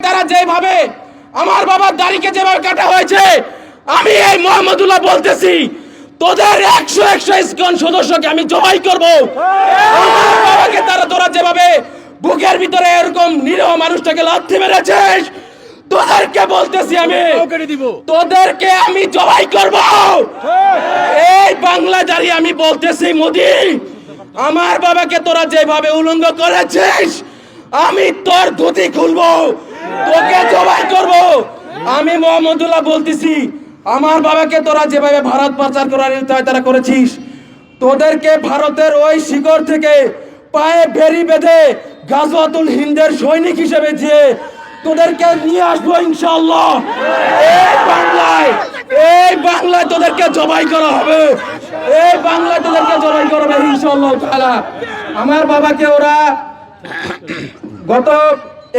তারা যেভাবে আমার বাবার দাড়িকে যেভাবে কাটা হয়েছে আমি এই মোহাম্মদুল্লাহ বলতেছি তোদের একশো একশো ইসকন সদস্যকে আমি জবাই করব। আমার বাবাকে তারা তোরা যেভাবে বুকের ভিতরে এরকম নিরীহ মানুষটাকে লাথি মেরেছিস তোদেরকে বলতেছি আমি তোদেরকে আমি জবাই করব। এই বাংলা দাঁড়িয়ে আমি বলতেছি মোদি আমার বাবাকে তোরা যেভাবে উলঙ্গ করেছিস আমি তোর ধুতি খুলবো। তোকে জবাই করব। আমি মোহাম্মদুল্লাহ বলতেছি, আমার বাবাকে তোরা যেভাবে ভারত পাচার করার তারা করেছিস, তোদেরকে ভারতের ওই শিকড় থেকে পায়ে বেরি বেঁধে গাজওয়াতুল হিন্দের সৈনিক হিসেবে যে তোদেরকে নিয়ে আসব ইনশাল্লাহ এই বাংলায় এই বাংলায় তোদেরকে জবাই করা হবে। এই বাংলায় তোদেরকে জবাই করা হবে ইনশাল্লাহ আমার বাবাকে ওরা গত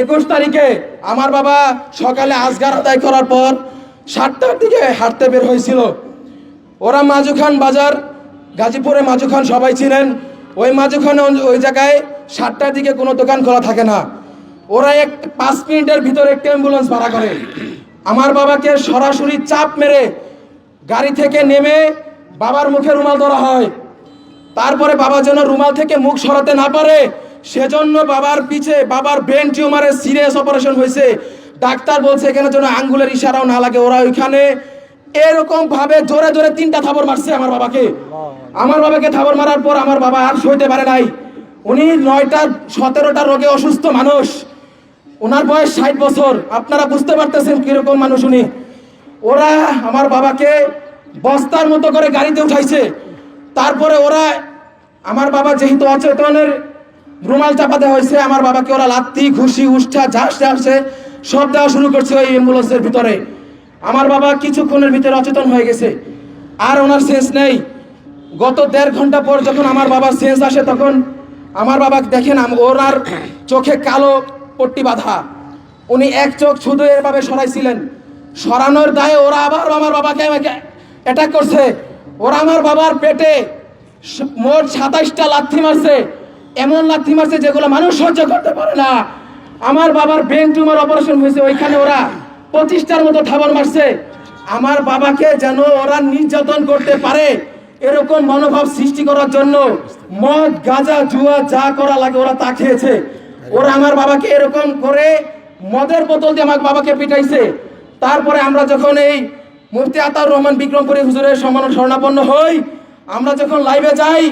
একুশ তারিখে আমার বাবা সকালে আজগার আদায় করার পর সাতটার দিকে হাঁটতে বের হয়েছিল। ওরা মাজুখান বাজার, গাজীপুরে মাজুখান সবাই ছিলেন। ওই মাজুখানে ওই জায়গায় সাতটার দিকে কোনো দোকান খোলা থাকে না। ওরা এক পাঁচ মিনিটের ভিতরে একটি অ্যাম্বুলেন্স ভাড়া করে। আমার বাবাকে সরাসরি চাপ মেরে গাড়ি থেকে নেমে বাবার মুখে রুমাল ধরা হয়। তারপরে বাবা যেন রুমাল থেকে মুখ সরাতে না পারে সেজন্য বাবার পিছে, বাবার ব্রেন টিউমারের সিরিয়াস অপারেশন হয়েছে। ডাক্তার বলছে, এখানে যেন আঙ্গুলের ইশারাও না লাগে, ওরা ওইখানে। এরকম ভাবে জোরে জোরে তিনটা থাবর মারছে আমার বাবাকে। আমার বাবাকে থাবর মারার পর আমার বাবা আর সইতে পারে নাই। উনি নয়টা, সতেরোটা রোগে অসুস্থ মানুষ। ওনার বয়স ষাট বছর। আপনারা বুঝতে পারতেছেন কীরকম মানুষ উনি। ওরা আমার বাবাকে বস্তার মতো করে গাড়িতে উঠাইছে। তারপরে ওরা, আমার বাবা যেহেতু অচেতনের রুমাল চাপা দেওয়া হয়েছে, আমার বাবাকে ওরা লাত্তি, ঘুষি, উষ্ঠা, ঝাঁস আসছে সব দেওয়া শুরু করছে ওই অ্যাম্বুলেন্সের ভিতরে। আমার বাবা কিছুক্ষণের ভিতরে অচেতন হয়ে গেছে। আর ওনার সেন্স নেই। গত দেড় ঘণ্টা পর যখন আমার বাবার সেন্স আসে, তখন আমার বাবা দেখেন ওনার চোখে কালো পট্টি বাঁধা। উনি এক চোখ শুধু এভাবে সরাইছিলেন। সরানোর দায়ে ওরা আবার আমার বাবাকে আমাকে অ্যাটাক করছে। ওরা আমার বাবার পেটে মোট সাতাইশটা লাথি মারছে। এমন লাথি মারছে যেগুলো মানুষ সহ্য করতে পারে না। আমার বাবার ব্রেন টিউমার অপারেশন হয়েছে, ওইখানে ওরা পঁচিশটার মতো থাবার মারছে। আমার বাবাকে যেন ওরা নির্যাতন করতে পারে, এরকম মনোভাব সৃষ্টি করার জন্য মদ, গাঁজা, জুয়া যা করা লাগে ওরা তা খেয়েছে। ওরা আমার বাবাকে এরকম করে মদের বোতল দিয়ে আমার বাবাকে পিটাইছে। তারপরে আমরা যখন এই মুফতি আতাউর রহমান বিক্রমপুরী হুজুরের সম্মান স্বর্ণাপন্ন হই, আমরা যখন লাইভে যাই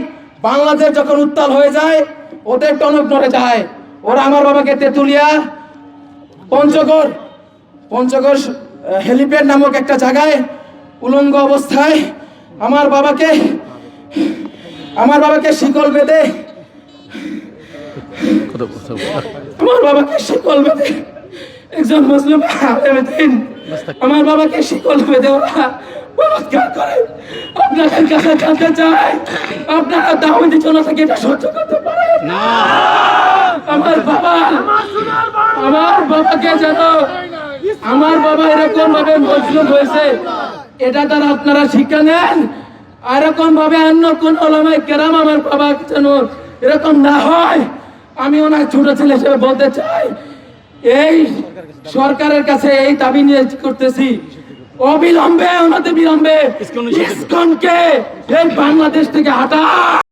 বাংলাদেশ যখন উত্তাল হয়ে যায় ওদের টনক নড়ে যায়। ওরা আমার বাবাকে তেতুলিয়া পঞ্চগড় পঞ্চগড় হেলিপ্যাড নামক একটা জায়গায় উলঙ্গ অবস্থায় আমার বাবাকে আমার বাবাকে শিকল বেঁধে আমার বাবাকে শিকল বেঁধে একজন মুসলিম আমার বাবাকে শিকল বেঁধে ওরা বলাৎকার করে আপনাদের কাছে জানতে চাই আপনারা দাওয়াতি জনতাকে এটা সহ্য করতে পারেন আমার বাবা আমার বাবাকে যেন আমার বাবা এরকম ভাবে মজলুম হয়েছে এটা তারা আপনারা শিক্ষা নেন। এরকম ভাবে অন্য কোন ওলামায় কেরাম আমার বাবা যেন এরকম না হয় আমি ওনার ছোট ছেলে হিসেবে বলতে চাই এই সরকারের কাছে এই দাবি নিয়ে করতেছি। অবিলম্বে ওনাদের বিলম্বে ইসকনকে এই বাংলাদেশ থেকে হাঁটা।